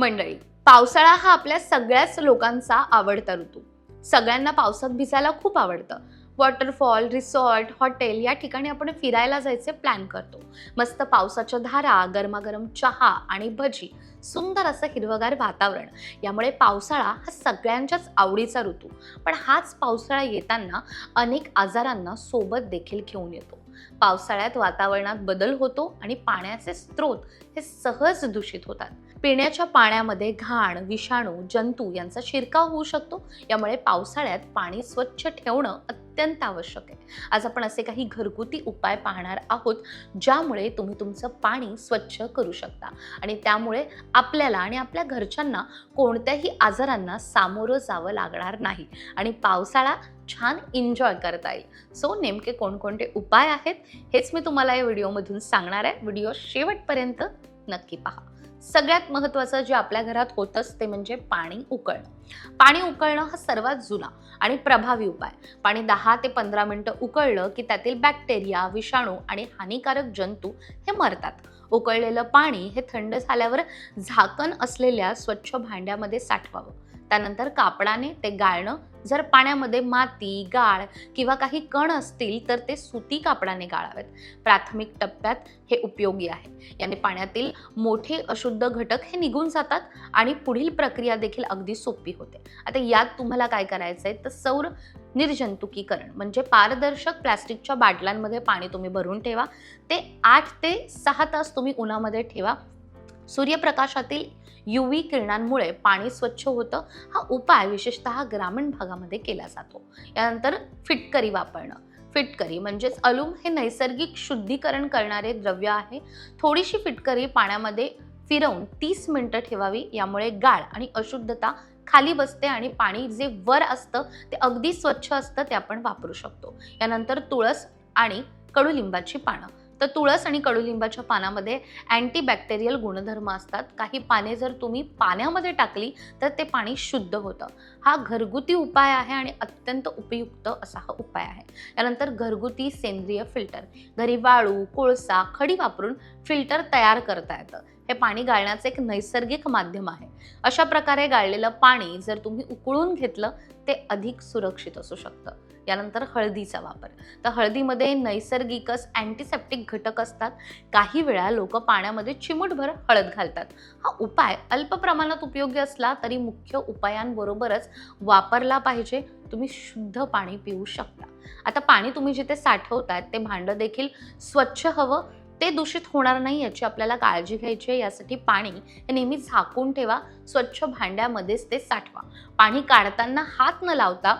मंडळी पावसाळा हा आपल्या सगळ्याच लोकांचा आवडता ऋतू. सगळ्यांना पावसात भिजायला खूप आवडतं. वॉटरफॉल रिसॉर्ट हॉटेल या ठिकाणी आपण फिरायला जायचे प्लॅन करतो. मस्त पावसाच्या धारा गरमागरम चहा आणि भजी सुंदर असं हिरवगार वातावरण. यामुळे पावसाळा हा सगळ्यांच्याच आवडीचा ऋतू. पण हाच पावसाळा येताना अनेक आजारांना सोबत देखील घेऊन येतो. पावसाळ्यात वातावरणात बदल होतो आणि पाण्याचे स्रोत हे सहज दूषित होतात. पिण्याच्या पाण्यामध्ये घाण विषाणू जंतू यांचा शिरकाव होऊ शकतो. यामुळे पावसाळ्यात पाणी स्वच्छ ठेवणं अत्यंत आवश्यक आहे. आज आपण असे काही घरगुती उपाय पाहणार आहोत ज्यामुळे तुम्ही तुमचं पाणी स्वच्छ करू शकता. आणि त्यामुळे आपल्याला आणि आपल्या घरच्यांना कोणत्याही आजारांना सामोरं जावं लागणार नाही. आणि पावसाळा छान एन्जॉय करता येईल. सो नेमके कोणकोणते उपाय आहेत हेच मी तुम्हाला या व्हिडिओमधून सांगणार आहे. व्हिडिओ शेवटपर्यंत नक्की पहा. सगळ्यात महत्त्वाचं जे आपल्या घरात होतंच ते म्हणजे पाणी उकळणं. पाणी उकळणं हा सर्वात जुना आणि प्रभावी उपाय. पाणी दहा ते पंधरा मिनटं उकळलं की त्यातील बॅक्टेरिया विषाणू आणि हानिकारक जंतू हे मरतात. उकळलेलं पाणी हे थंड झाल्यावर झाकण असलेल्या स्वच्छ भांड्यामध्ये साठवावं. त्यानंतर कापडाने ते गाळणं जर पाण्यामध्ये माती गाळ किंवा काही कण असतील तर ते सुती कापडाने गाळावेत. प्राथमिक टप्प्यात हे उपयोगी आहे. याने पाण्यातील मोठे अशुद्ध घटक हे निघून जातात आणि पुढील प्रक्रिया देखील अगदी सोपी होते. आता यात तुम्हाला काय करायचं आहे तर सौर निर्जंतुकीकरण म्हणजे पारदर्शक प्लॅस्टिकच्या बाटल्यांमध्ये पाणी तुम्ही भरून ठेवा. ते आठ ते सहा तास तुम्ही उन्हामध्ये ठेवा. सूर्यप्रकाशातील यू व्ही किरणांमुळे पाणी स्वच्छ होतं. हा उपाय विशेषतः ग्रामीण भागामध्ये केला जातो. यानंतर फिटकरी वापरणं. फिटकरी म्हणजेच अलुम हे नैसर्गिक शुद्धीकरण करणारे द्रव्य आहे. थोडीशी फिटकरी पाण्यामध्ये फिरवून तीस मिनटं ठेवावी. यामुळे गाळ आणि अशुद्धता खाली बसते आणि पाणी जे वर असतं ते अगदी स्वच्छ असतं ते आपण वापरू शकतो. यानंतर तुळस आणि कडुलिंबाची पानं. तर तुळस आणि कडुलिंबाच्या पानामध्ये अँटीबॅक्टेरियल गुणधर्म असतात. काही पाने जर तुम्ही पाण्यामध्ये टाकली तर ते पाणी शुद्ध होतं. हा घरगुती उपाय आहे आणि अत्यंत उपयुक्त असा हा उपाय आहे. त्यानंतर घरगुती सेंद्रिय फिल्टर. घरी वाळू कोळसा खडी वापरून फिल्टर तयार करता येतं. हे पाणी गाळण्याचं एक नैसर्गिक माध्यम आहे. अशा प्रकारे गाळलेलं पाणी जर तुम्ही उकळून घेतलं ते अधिक सुरक्षित असू शकतं. यानंतर हळदीचा वापर. तर हळदीमध्ये नैसर्गिकच अँटीसेप्टिक घटक असतात. काही वेळा लोक पाण्यामध्ये चिमूटभर हळद घालतात. हा उपाय अल्प प्रमाणात उपयोगी असला तरी मुख्य उपायांबरोबरच वापरला पाहिजे. तुम्ही शुद्ध पाणी पिऊ शकता. आता पाणी तुम्ही जिथे साठवतात ते भांडं देखील स्वच्छ हवं. ते दूषित होणार नाही याची आपल्याला काळजी घ्यायची आहे. यासाठी पाणी हे नेहमी झाकून ठेवा. स्वच्छ भांड्यामध्येच ते साठवा. पाणी काढताना हात न लावता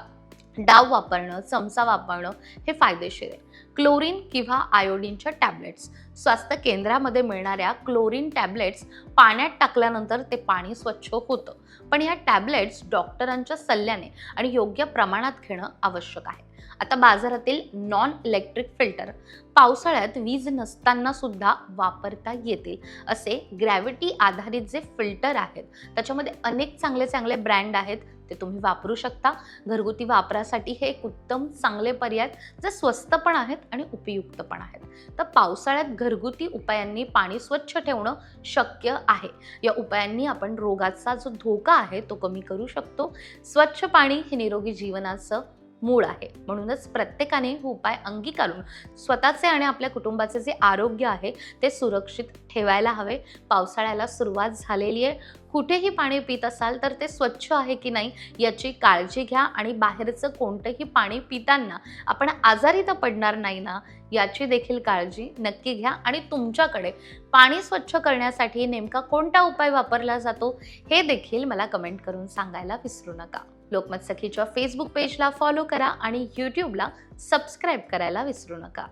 डाव वापरणं चमचा वापरणं हे फायदेशीर आहे. क्लोरीन किंवा आयोडीनच्या टॅबलेट्स. स्वास्थ्य केंद्रामध्ये मिळणाऱ्या क्लोरीन टॅबलेट्स पाण्यात टाकल्यानंतर ते पाणी स्वच्छ होतं. पण या टॅबलेट्स डॉक्टरांच्या सल्ल्याने आणि योग्य प्रमाणात घेणं आवश्यक आहे. आता बाजारातील नॉन इलेक्ट्रिक फिल्टर पावसाळ्यात वीज नसताना सुद्धा वापरता येतील असे ग्रॅव्हिटी आधारित जे फिल्टर आहेत त्याच्यामध्ये अनेक चांगले चांगले ब्रँड आहेत ते तुम्ही वापरू शकता. घरगुती वापरासाठी हे एक उत्तम चांगले पर्याय जे स्वस्त पण आहेत आणि उपयुक्त पण आहेत. तर पावसाळ्यात घरगुती उपायांनी पाणी स्वच्छ ठेवणं शक्य आहे. या उपायांनी आपण रोगाचा जो धोका आहे तो कमी करू शकतो. स्वच्छ पाणी हे निरोगी जीवनाचं मूळ आहे. म्हणूनच प्रत्येकाने हे उपाय अंगीकारून स्वतःचे आणि आपल्या कुटुंबाचे जे आरोग्य आहे ते सुरक्षित ठेवायला हवे. पावसाळ्याला सुरुवात झालेली आहे. कुठेही पाणी पित असाल तर ते स्वच्छ आहे की नाही याची काळजी घ्या आणि बाहेरचं कोणतंही पाणी पिताना आपण आजारी तर पडणार नाही ना याची देखील काळजी नक्की घ्या. आणि तुमच्याकडे पाणी स्वच्छ करण्यासाठी नेमका कोणता उपाय वापरला जातो हे देखील मला कमेंट करून सांगायला विसरू नका. लोकमत सखीच्या फेसबुक पेजला फॉलो करा आणि यूट्यूबला सबस्क्राईब करायला विसरू नका.